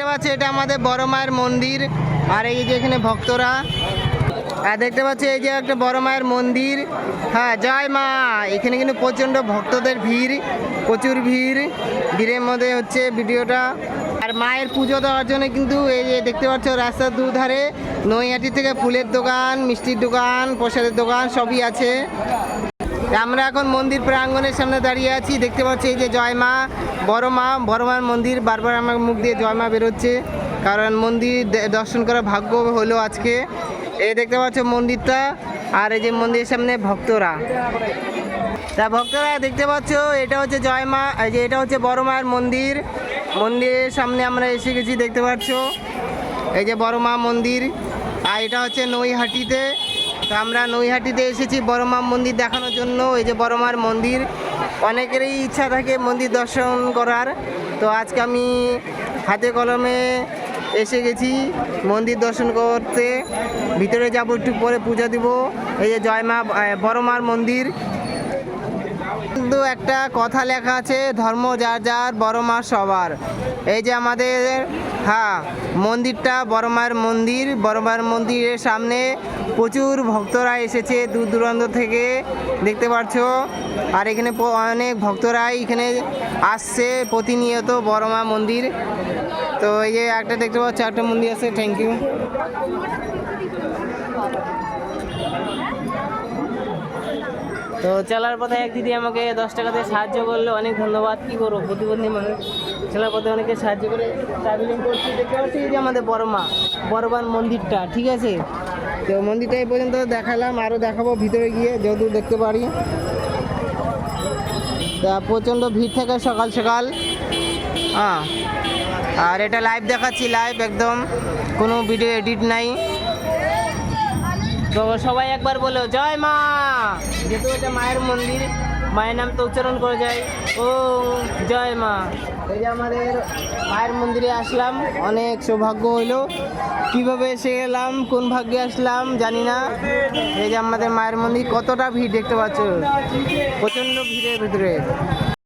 দেখতে পাচ্ছি এটা আমাদের বড় মায়ের মন্দির, আর এই যে এখানে ভক্তরা। আর দেখতে পাচ্ছি এই যে একটা বড় মায়ের মন্দির। হ্যাঁ জয় মা! এখানে কিন্তু প্রচণ্ড ভক্তদের ভিড়, প্রচুর ভিড়। ভিড়ের মধ্যে হচ্ছে ভিডিওটা। আর মায়ের পুজো দেওয়ার জন্য কিন্তু এই যে দেখতে পাচ্ছ রাস্তার দুধারে নৈহাটি থেকে ফুলের দোকান, মিষ্টির দোকান, প্রসাদের দোকান সবই আছে। আমরা এখন মন্দির প্রাঙ্গণের সামনে দাঁড়িয়ে আছি। দেখতে পাচ্ছি এই যে জয় মা, বড় মা, বড় মার মন্দির। বারবার আমার মুখ দিয়ে জয় মা বেরোচ্ছে। কারণ মন্দির দর্শন করার ভাগ্য হলো আজকে। এই দেখতে পাচ্ছ মন্দিরটা আর এই যে মন্দিরের সামনে ভক্তরা। তা ভক্তরা দেখতে পাচ্ছ, এটা হচ্ছে জয় মা, এই যে এটা হচ্ছে বড় মায়ের মন্দির। মন্দিরের সামনে আমরা এসে গেছি, দেখতে পাচ্ছ। এই যে বড় মা মন্দির। আর এটা হচ্ছে নৈহাটিতে। তো আমরা নৈহাটিতে এসেছি বড় মা মন্দির দেখানোর জন্য। ওই যে বড় মার মন্দির অনেকেরই ইচ্ছা থাকে মন্দির দর্শন করার। তো আজকে আমি হাতে কলমে এসে গেছি মন্দির দর্শন করতে। ভিতরে যাব একটু পরে পূজা দিব। এই যে জয় মা আহ, বড় মার মন্দির কিন্তু একটা কথা লেখা আছে, ধর্ম যার যার, বড় মা সবার। এই যে আমাদের হ্যাঁ মন্দিরটা, বড় মায়ের মন্দির, বড় মায়ের মন্দিরের সামনে প্রচুর ভক্তরা এসেছে দূর দূরান্ত থেকে, দেখতে পাচ্ছ আর এখানে অনেক ভক্তরাই এখানে আসছে, প্রতিনিয়ত বড় মা মন্দির। তো এই যে একটা দেখতে পাচ্ছ, একটা মন্দির আছে থ্যাংক ইউ তো চলার পথে এক দিদি আমাকে দশ টাকা দিয়ে সাহায্য করল, অনেক ধন্যবাদ, কি করব? প্রতিবন্ধী মানুষ চলার পথে অনেকে সাহায্য করে ট্রাভেলিং করছি। দেখতে পাচ্ছি যে আমাদের বড় মা, বড়বান মন্দিরটা, ঠিক আছে? তো মন্দিরটা এই পর্যন্ত দেখালাম আরও দেখাবো ভিতরে গিয়ে যতদূর দেখতে পারি। তা প্রচণ্ড ভিড় থাকে সকাল সকাল। হ্যাঁ আর এটা লাইভ দেখাচ্ছি লাইভ একদম। কোনো ভিডিও এডিট নাই। তো সবাই একবার বলো, জয় মা। যেহেতু এটা মায়ের মন্দির, মায়ের নাম তো উচ্চারণ করে যায়। ও, জয় মা। এই যে আমাদের মায়ের মন্দিরে আসলাম, অনেক সৌভাগ্য হইল। কীভাবে এসে গেলাম, কোন ভাগ্যে আসলাম, জানি না। এই যে আমাদের মায়ের মন্দির, কতটা ভিড় দেখতে পাচ্ছ? প্রচণ্ড ভিড়ের ভিতরে।